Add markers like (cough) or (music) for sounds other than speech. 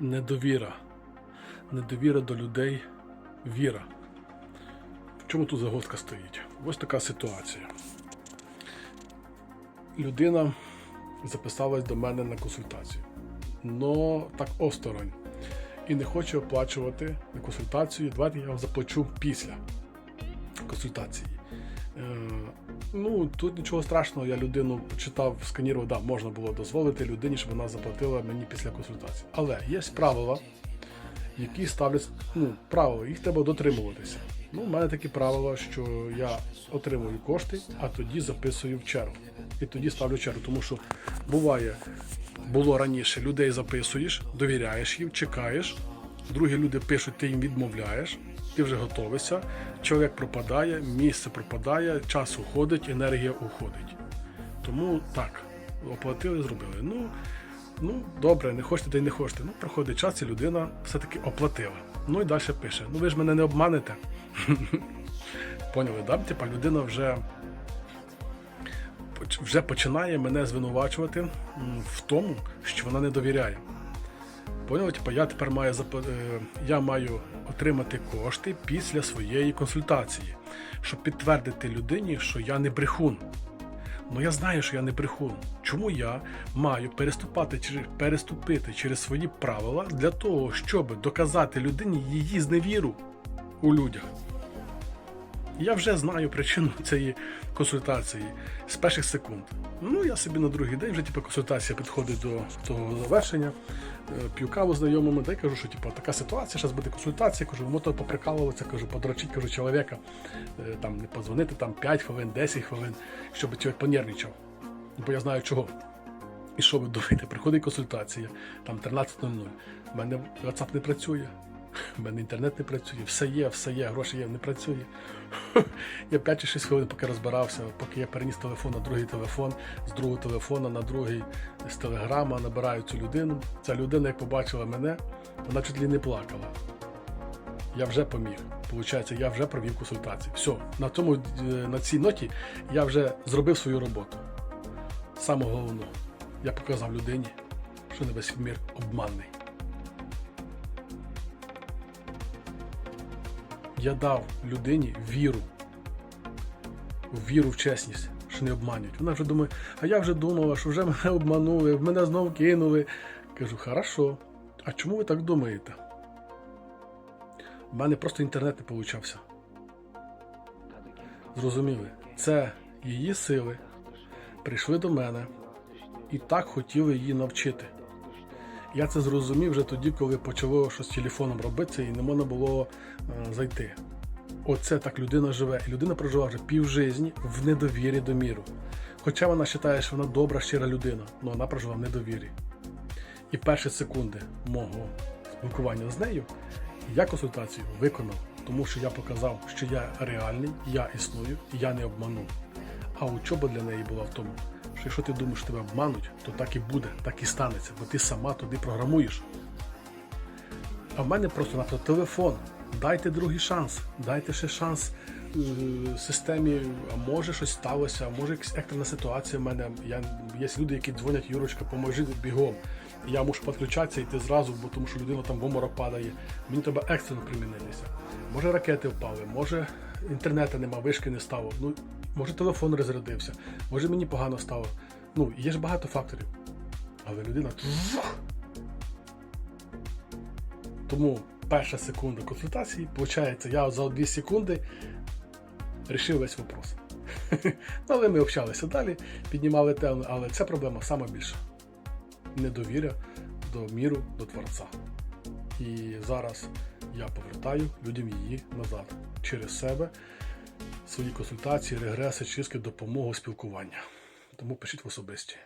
недовіра. Недовіра до людей, віра. В чому тут загвоздка стоїть? Ось така ситуація. Людина записалась до мене на консультацію, но так осторонь. І не хоче оплачувати на консультацію. Давайте я вам заплачу після консультації. Ну, тут нічого страшного, я людину почитав, сканірував, да, можна було дозволити людині, щоб вона заплатила мені після консультації. Але є правила, які ставлять, ну, правила, їх треба дотримуватися. Ну, у мене такі правила, що я отримую кошти, а тоді записую в чергу. І тоді ставлю чергу, тому що буває, було раніше, людей записуєш, довіряєш їм, чекаєш. Другі люди пишуть, ти їм відмовляєш, ти вже готовишся. Чоловік пропадає, місце пропадає, час уходить, енергія уходить. Тому так, оплатили, зробили. Ну, ну добре, не хочете, та й не хочете. Ну, проходить час, і людина все-таки оплатила. Ну і далі пише: Ну ви ж мене не обманете. (laughs) Поняли, да? Типа людина вже вже починає мене звинувачувати в тому, що вона не довіряє. Поняли? Типа, я тепер маю е, я маю отримати кошти після своєї консультації, щоб підтвердити людині, що я не брехун. Ну я знаю, що я не брехун. Чому я маю переступати переступити через свої правила для того, щоб доказати людині її зневіру у людях? Я вже знаю причину (laughs) цієї консультації з перших секунд. Ну, я собі на другий день вже типу, консультація підходить до того завершення, е, п'ю каву знайомими, та й кажу, що типу, така ситуація, зараз буде консультація, кажу, мото поприкалуватися, кажу, подрочить, кажу, чоловіка, е, там не подзвонити там 5 хвилин, 10 хвилин, щоб чоловік понервничав. Бо я знаю чого. І що ви думаєте? Приходить консультація, там 13.00. У мене WhatsApp не працює, у мене інтернет не працює, все є, все є, гроші є, не працює. (laughs) Я 5 чи 6 хвилин поки розбирався, поки я переніс телефон на другий телефон, з другого телефона на другий з телеграма, набираю цю людину. Ця людина, як побачила мене, вона чуть ли не плакала. Я вже поміг. Получається, я вже провів консультацію. Все, на цьому е, на цій ноті я вже зробив свою роботу. Саме головне, я показав людині, що не весь мір обманний. Я дав людині віру. Віру в чесність, що не обманюють. Вона вже думає, а я вже думала, що вже мене обманули, мене знову кинули. Кажу, хорошо. А чому ви так думаєте? У мене просто інтернет не получався. Зрозуміли, це її сили прийшли до мене і так хотіли її навчити. Я це зрозумів вже тоді, коли почало щось з телефоном робитися і не можна було е, зайти. Оце так людина живе. І людина прожила вже півжизні в недовірі до міру. Хоча вона вважає, що вона добра, щира людина, але вона прожила в недовірі. І перші секунди мого спілкування з нею я консультацію виконав, тому що я показав, що я реальний, я існую, я не обманув. А учоба для неї була в тому, якщо ти думаєш, тебе обмануть, то так і буде, так і станеться, бо ти сама туди програмуєш. А в мене просто на телефон. Дайте другий шанс, дайте ще шанс е, системі, а може щось сталося, а може якась екстрена ситуація в мене. Я, є люди, які дзвонять, Юрочка, поможи бігом. Я мушу підключатися йти зразу, бо тому що людина там в оморок падає. Мені треба екстрено примінитися. Може ракети впали, може інтернету нема, вишки не стало. Ну, може телефон розрядився, може мені погано стало. Ну, є ж багато факторів. Але людина. Тому перша секунда консультації, виходить, я за 2 секунди рішив весь вопрос. (laughs) Але ми общалися далі, піднімали тему, але ця проблема саме більша. Недовіря до міру, до Творця. І зараз я повертаю людям її назад через себе, свої консультації, регреси, чистки, допомогу, спілкування. Тому пишіть в особисті.